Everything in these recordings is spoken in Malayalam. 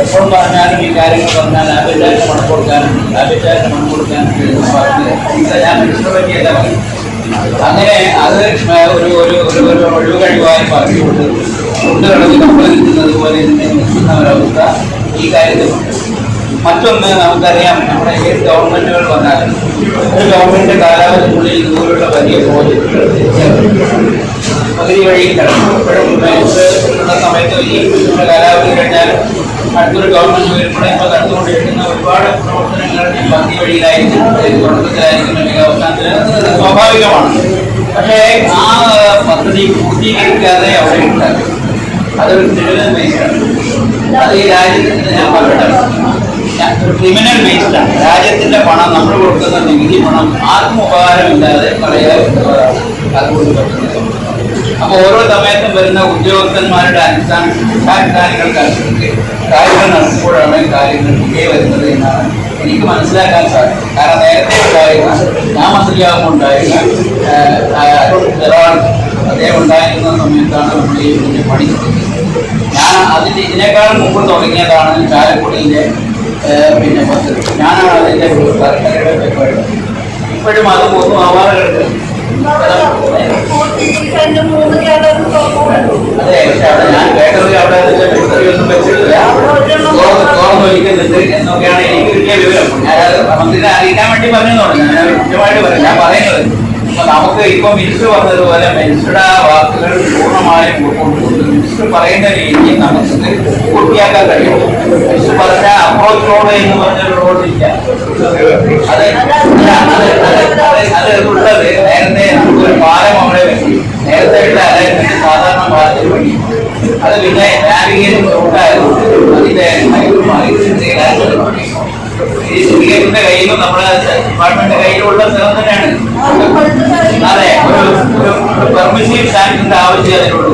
എപ്പോഴും പറഞ്ഞാലും ഈ കാര്യങ്ങൾ പറഞ്ഞാൽ ലാബിറ്റായിട്ട് പണം കൊടുക്കാനും ലാബിറ്റായിട്ട് പണം കൊടുക്കാനും ഞാൻ മിനിസ്റ്ററെ പറ്റിയല്ല അങ്ങനെ അത് ഒരു ഒരു ഒരു ഒരു ഒഴിവ് കഴിവായി പറഞ്ഞുകൊണ്ട് നമ്മൾ നിൽക്കുന്നത് പോലെ നിൽക്കുന്ന ഒരവസ്ഥ ഈ കാര്യത്തിൽ മറ്റൊന്ന് നമുക്കറിയാം നമ്മുടെ ഏത് ഗവൺമെന്റുകൾ വന്നാലും ഒരു ഗവൺമെന്റ് കാലാവധിക്കുള്ളിൽ ഇതുപോലുള്ള വലിയ പ്രോജക്റ്റുകൾ പകുതി വഴിയിൽ കിടക്കും. ഇപ്പോഴും സമയത്ത് ഈ കാലാവധി കഴിഞ്ഞാൽ അടുത്തൊരു ഗവൺമെന്റ് വരുമ്പോഴേ ഇപ്പോൾ നടന്നുകൊണ്ടിരിക്കുന്ന ഒരുപാട് പ്രവർത്തനങ്ങൾ ഈ പകുതി വഴിയിലായിരിക്കും. തുടക്കത്തിലായിരിക്കും അവസാനത്തിൽ അത് സ്വാഭാവികമാണ്. പക്ഷേ ആ പദ്ധതി പൂർത്തീകരിക്കാതെ അവിടെ ഉണ്ടാക്കും അതൊരു ക്രിമിനൽ വേസ്റ്റാണ് അത് ഈ രാജ്യത്തിന് ഞാൻ പറയട്ടെ ക്രിമിനൽ വേസ്റ്റാണ് രാജ്യത്തിന്റെ പണം നമ്മൾ കൊടുക്കുന്ന നികുതി പണം ആർക്കും ഉപകാരമില്ലാതെ കളയാൻ അതുകൊണ്ട് പറ്റുന്നത് അപ്പൊ ഓരോ സമയത്തും വരുന്ന ഉദ്യോഗസ്ഥന്മാരുടെ അനുഷ്ഠാന അനുസരിച്ച് കാര്യങ്ങൾ നടക്കുമ്പോഴാണ് കാര്യങ്ങൾ ഡിലേ വരുന്നത് എന്നാണ് എനിക്ക് മനസ്സിലാക്കാൻ സാധിക്കും കാരണം നേരത്തെ ഉണ്ടായിരുന്ന ഞാൻ മന്ത്രിയാകുമ്പോൾ ഉണ്ടായിരുന്ന അദ്ദേഹം ഉണ്ടായിരുന്ന സമയത്താണ് നമ്മൾ ഈ ഇതിന്റെ പണി ഞാൻ അതിന്റെ ഇതിനേക്കാൾ മുമ്പ് തുടങ്ങിയതാണ് ചാലക്കുടിയിലെ പിന്നെ പദ്ധതി ഞാനാണ് അതിന്റെ സർക്കാരുടെ പരിപാടി. ഇപ്പോഴും അത് ഒന്നും അതെ പക്ഷെ അവിടെ ഞാൻ കേട്ടത് അവിടെ ഒന്നും വെച്ചിട്ടില്ല. തുറന്നു വയ്ക്കുന്നുണ്ട് എന്നൊക്കെയാണ് എനിക്ക് വിവരം. ഞാനത് മന്ത്രിനെ അറിയിക്കാൻ വേണ്ടി പറഞ്ഞതാണ് ഞാൻ കൃത്യമായിട്ട് പറയും ഞാൻ പറയുന്നത് ഇപ്പൊ നമുക്ക് ഇപ്പൊ മിനിസ്റ്റർ പറഞ്ഞതുപോലെ മിനിസ്റ്ററുടെ വാക്കുകൾ പൂർണമായും ഉൾക്കൊണ്ടുകൊണ്ട് മിനിസ്റ്റർ പറയുന്ന രീതിയിൽ നമുക്ക് പൂർത്തിയാക്കാൻ കഴിയും. മിനിസ്റ്റർ പറഞ്ഞ അപ്രോച്ച് എന്ന് പറഞ്ഞ ഇല്ല അത് അത് ഉള്ളത് നേരത്തെ നമുക്കൊരു പാലം അവിടെ വെച്ച്. നേരത്തെ ഉള്ള അലൈൻമെന്റ് സാധാരണ പാലത്തിന് വേണ്ടി അത് പിന്നെ നാവിഗേഷൻ റൂട്ടായതുകൊണ്ട് അതിന്റെ ഈ സിൻഡിക്കേറ്റിന്റെ കയ്യിലും ഒരു ഒരു പെർമിഷൻ സ്റ്റാൻഡിന്റെ ആവശ്യം അതിനുള്ളൂ.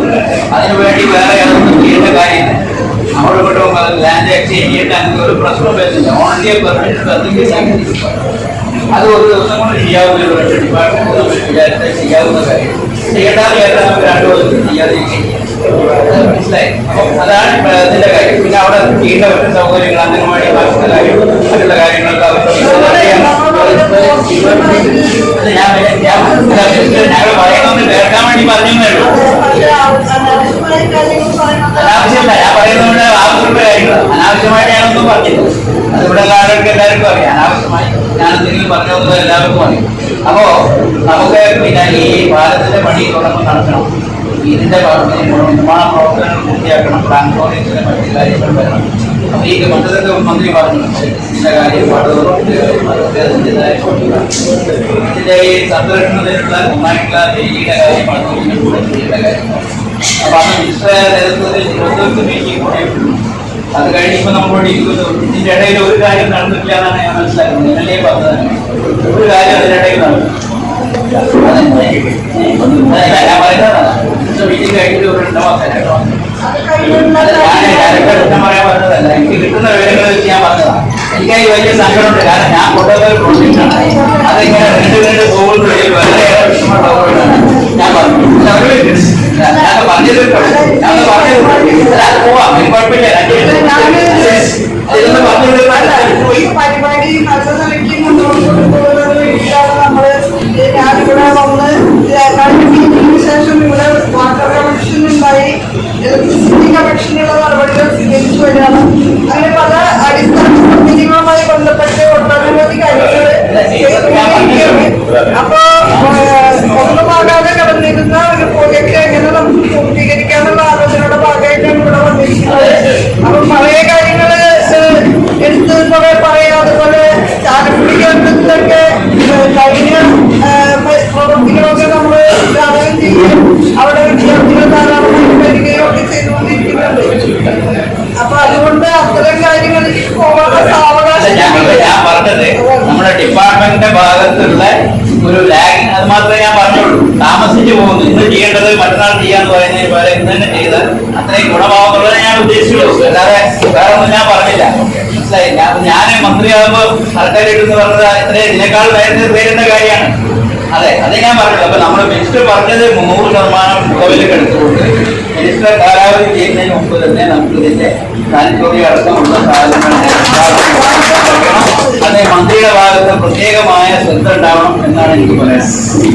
അതിനു വേണ്ടി വേറെ ചെയ്യേണ്ട കാര്യമില്ല. അവിടെ കൊണ്ടും ലാൻഡ് ഒരു പ്രശ്നം വരുന്നില്ല. ഓൺലി പെർമിഷൻ അത് ഒരു ദിവസം കൊണ്ട് ചെയ്യാവുന്ന ഒരു ഡിപ്പാർട്ട്മെന്റ് ചെയ്യാവുന്ന കാര്യം. വിചാരിച്ചാൽ നമുക്ക് രണ്ടു ദിവസം ചെയ്യാതെ മനസ്സിലായി? അപ്പം അതാണ് അതിന്റെ കാര്യം. പിന്നെ അവിടെ ചെയ്യേണ്ട മറ്റു സൗകര്യങ്ങൾ അംഗനവാടി ഭാഷയുടെ കാര്യം മറ്റുള്ള കാര്യങ്ങളൊക്കെ അവർക്ക് ഞാൻ പറയുന്നത് കേൾക്കാൻ വേണ്ടി പറഞ്ഞു അനാവശ്യമല്ല ഞാൻ പറയുന്നത് അനാവശ്യമായിട്ട് ഞാനൊന്നും പറഞ്ഞില്ല. അതിവിടെ എല്ലാവർക്കും എല്ലാവർക്കും അറിയാം. അനാവശ്യമായി ഞാൻ എന്തെങ്കിലും പറഞ്ഞത് എല്ലാവർക്കും അറിയാം. അപ്പോ നമുക്ക് പിന്നെ ഈ പാലത്തിന്റെ പണി തുടർന്ന് നടക്കണം. ഇതിന്റെ നിർമ്മാണ പ്രവർത്തനങ്ങൾ പൂർത്തിയാക്കണം. പ്ലാൻ പ്രോജക്റ്റിന്റെ മറ്റു കാര്യങ്ങൾ വരണം. അപ്പൊ ഈ മണ്ഡലത്തെ മന്ത്രി പറഞ്ഞു. ഇതിന്റെ കാര്യം ഇതിന്റെ ഈ സംരക്ഷണത്തിനുള്ള ഒന്നായിട്ടുള്ള ഡൽഹിയുടെ കാര്യം ചെയ്യേണ്ട കാര്യം അപ്പൊ അന്ന് മിശ്ര നേതൃത്വത്തിൽ തിരുവനന്തപുരത്ത് മീറ്റിംഗ് അത് കഴിഞ്ഞിപ്പോ നമ്മളോട് ഇരിക്കുന്നു. ഇതിന്റെ ഇടയിൽ ഒരു കാര്യം നടന്നിട്ടില്ല എന്നാണ് ഞാൻ മനസ്സിലാക്കുന്നത്. അല്ലേ പറഞ്ഞത്? ഒരു കാര്യം അതിനിടയിൽ നടന്നു. ഞാൻ ഒരു എനിക്കായി വലിയ സങ്കടമുണ്ട്. കാരണം ഞാൻ കൊണ്ടുവന്ന ഒരു രണ്ട് ഞാൻ പറഞ്ഞു. I അപ്പൊ അതുകൊണ്ട് അത്തരം കാര്യങ്ങളിൽ ഞാൻ പറഞ്ഞത് നമ്മുടെ ഡിപ്പാർട്ട്മെന്റിന്റെ ഭാഗത്തുള്ള ഒരു ലാഗ് അത് മാത്രമേ ഞാൻ പറഞ്ഞുള്ളൂ. താമസിച്ചു പോകുന്നു. ഇന്ന് ചെയ്യേണ്ടത് മറ്റന്നാൾ ചെയ്യാന്ന് പറയുന്നതിന് പോലെ ഇന്ന് തന്നെ ചെയ്ത് അത്രയും ഗുണമാവുന്നുള്ളത് ഞാൻ ഉദ്ദേശിച്ചുള്ളൂ. അല്ലാതെ വേറെ ഒന്നും ഞാൻ പറഞ്ഞില്ല. മനസ്സിലായി? ഞാൻ മന്ത്രിയാകുമ്പോൾ സർക്കാർ എന്ന് പറഞ്ഞത് ഇത്രയും ഇതിനേക്കാൾ നേരത്തെ പേരുന്ന കാര്യമാണ്. അതെ അത് ഞാൻ പറഞ്ഞത് അപ്പൊ നമ്മുടെ മിനിസ്റ്റർ പറഞ്ഞത് നൂറ് ശതമാനം മുഖവിലേക്ക് എടുത്തുകൊണ്ട് മിനിസ്റ്റർ കാലാവധി ചെയ്യുന്നതിന് അതുപോലെ തന്നെ നമുക്ക് ഇതിന്റെ അടക്കമുള്ള സാധനങ്ങൾ അതെ മന്ത്രിയുടെ ഭാഗത്ത് പ്രത്യേകമായ ശ്രദ്ധ ഉണ്ടാവണം എന്നാണ് എനിക്ക് പറയാൻ